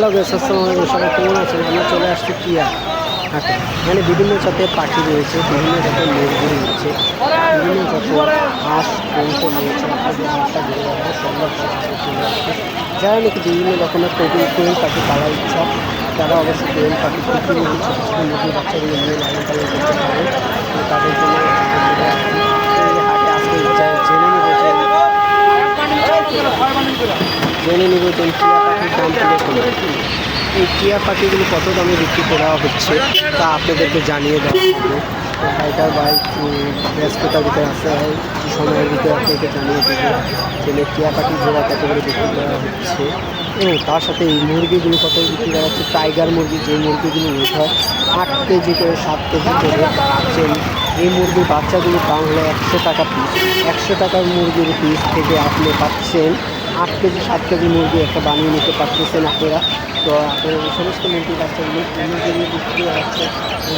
Hello guess আসসালামু আলাইকুম, সবাই কেমন আছেন? আমরা চলে আসছি টিয়া হাটে। এখানে বিভিন্ন জাতের পাখি রয়েছে, বিভিন্ন জাতের মুরগি রয়েছে, বিভিন্ন জাতের হাঁস কৌটো রয়েছে যারা নাকি বিভিন্ন রকমের কোকিল কোয়েল পাখি পালার ইচ্ছা, তারা অবশ্যই কোয়েল পাখি ছোটো বাচ্চাগুলো নিয়ে লালন পালন করতে পারে জেনে নেব যে এই টিয়া পাখির দাম কীরকম এই টিয়া পাখিগুলো কত দামে বিক্রি করা হচ্ছে তা আপনাদেরকে জানিয়ে দেওয়া হবে। ভাইটার ভাই উম, ব্যস্ততার ভিতরে আছে কিছু সময়ের ভিতরে আপনাকে জানিয়ে দেবো যে টিয়া পাখি জোড়া কত করে বিক্রি করা হচ্ছে। এবং তার সাথে এই মুরগিগুলো কত বিক্রি করা হচ্ছে? টাইগার মুরগি যে মুরগিগুলো ওঠা হয় আট কেজি করে সাত কেজি করে। এই মুরগির বাচ্চাগুলোর দাম হলো একশো টাকা পিস একশো টাকার মুরগির পিস থেকে আপনি পাচ্ছেন আট কেজি, সাত কেজি মুরগি একটা বানিয়ে নিতে পারতেছেন আপনারা। তো আপনার এই সমস্ত মুরগির বাচ্চাগুলো মুরগিগুলো বিক্রি করা হচ্ছে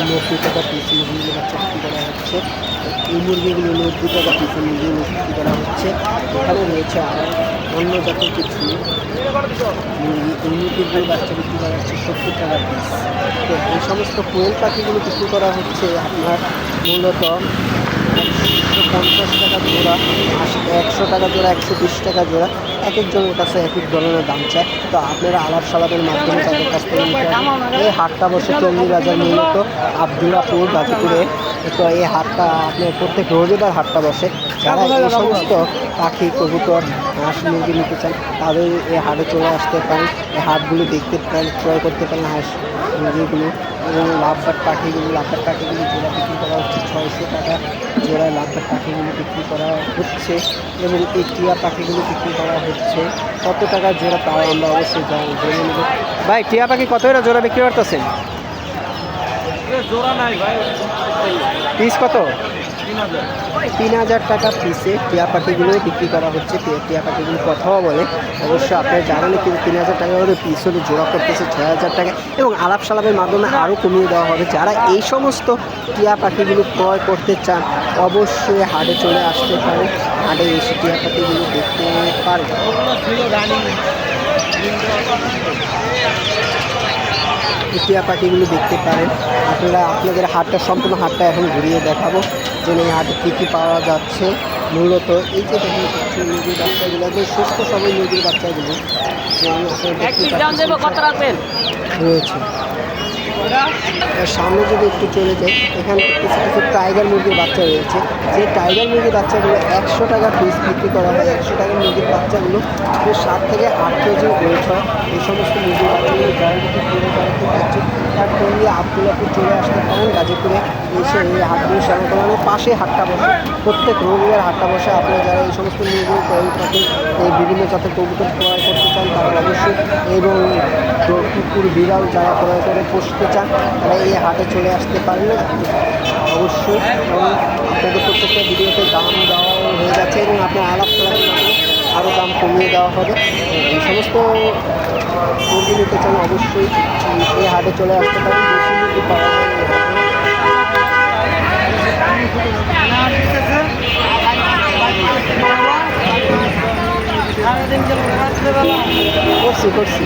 নব্বই টাকা পিস মুরগিগুলো বাচ্চা বিক্রি করা হচ্ছে, এই মুরগিগুলো নব্বই টাকা পিস মুরগিগুলো বিক্রি করা হচ্ছে। এখানে রয়েছে আরও অন্য জাতের কিছু মুরগি। এই মুরগিগুলো বাচ্চা বিক্রি করা হচ্ছে সত্তর টাকা পিস তো এই সমস্ত কোয়েল পাখিগুলো বিক্রি করা হচ্ছে আপনার মূলত একশো পঞ্চাশ টাকা জোড়া, একশো টাকা জোড়া, একশো বিশ টাকা জোড়া। এক একজনের কাছে এক এক ধরনের দাম চায়। তো আপনারা আলাপ সালাপের মাধ্যমে তাদের কাছ থেকে। এই হাটটা বসে টঙ্গি বাজার মূলত। আবদুল্লাপুর, গাজীপুরে। তো এই হাটটা আপনার প্রত্যেক রবিবার হাটটা বসে। যারা এই সমস্ত পাখি, কবুতর, হাঁস, মুরগি নিতে চান, তাদের এই হাটে চলে আসতে পারেন। এই হাটগুলো দেখতে পারেন, ক্রয় করতে পারেন হাঁস, মুরগিগুলো। লাভবাট পাখিগুলো লাভবাট পাখিগুলো জোড়া বিক্রি করা হচ্ছে। ছয়শো টাকা জোড়ায় লাভবাট পাখিগুলো বিক্রি করা হচ্ছে এবং এই টিয়া পাখিগুলো বিক্রি করা হচ্ছে। কত টাকা জোড়া তাও আমরা অবশ্যই জেনে নেব। ভাই টিয়া পাখি কত এরা জোড়া বিক্রি করতেছেন? জোড়া নাই ভাই। পিস কত? তিন হাজার টাকা পিসে টিয়া পাখিগুলো বিক্রি করা হচ্ছে। টিয়া- পাখিগুলো কথাও বলে। অবশ্যই আপনার জানালে কিন্তু তিন হাজার টাকা করে পিস হলে জোড়া করতেছে ছয় হাজার টাকা এবং আলাপ সালাপের মাধ্যমে আরও কমিয়ে দেওয়া হবে। যারা এই সমস্ত টিয়া পাখিগুলো ক্রয় করতে চান, অবশ্যই হাটে চলে আসতে পারে হাটে এসে টিয়া পাখিগুলো দেখতে পারে টিয়া পাখিগুলো দেখতে পারেন। আপনারা আপনাদের হাটটা সম্পূর্ণ হাটটা এখন ঘুরিয়ে দেখাবো যে এই হাটে কী কী পাওয়া যাচ্ছে। মূলত এই যে মুরগির বাচ্চাগুলো একদম সুস্থ সবল নদীর বাচ্চাগুলো। যে রয়েছে। সামনে যদি একটু চলে যাই, এখানে কিছু কিছু টাইগার মুরগির বাচ্চা রয়েছে। যে টাইগার মুরগির বাচ্চাগুলো একশো টাকা পিস বিক্রি করা হয়। একশো টাকার মুরগির বাচ্চাগুলো সাত থেকে আট কেজি ওয়েট হয়। এই সমস্ত মুরগির বাচ্চাগুলো গ্যারান্টি যদি করাতে পারছে আবদুল্লাপুর চলে আসতে পারেন, গাজীপুরে এসে এই হাটগুলো করানোর পাশে হাটটা বসে। প্রত্যেক রবিবার হাটটা বসে আপনারা যারা এই সমস্ত মুরগি ক্রয় থাকে এই বিভিন্ন জাতের কবুতর ক্রয় করতে চান, তারা অবশ্যই এবং কুকুর বিড়াল যারা ক্রয় করে পুষতে চান, তারা এই হাটে চলে আসতে পারেন অবশ্যই। আপনাদের প্রত্যেকটা ভিডিওতে দাম দেওয়া হয়ে যাচ্ছে এবং আপনার আলাপ কমিয়ে দেওয়া হবে। এই সমস্ত মুরগি নিতে চান অবশ্যই এই হাটে চলে আসতে পারেন। বেশি মুরগি পাওয়া যায়। করছি করছি।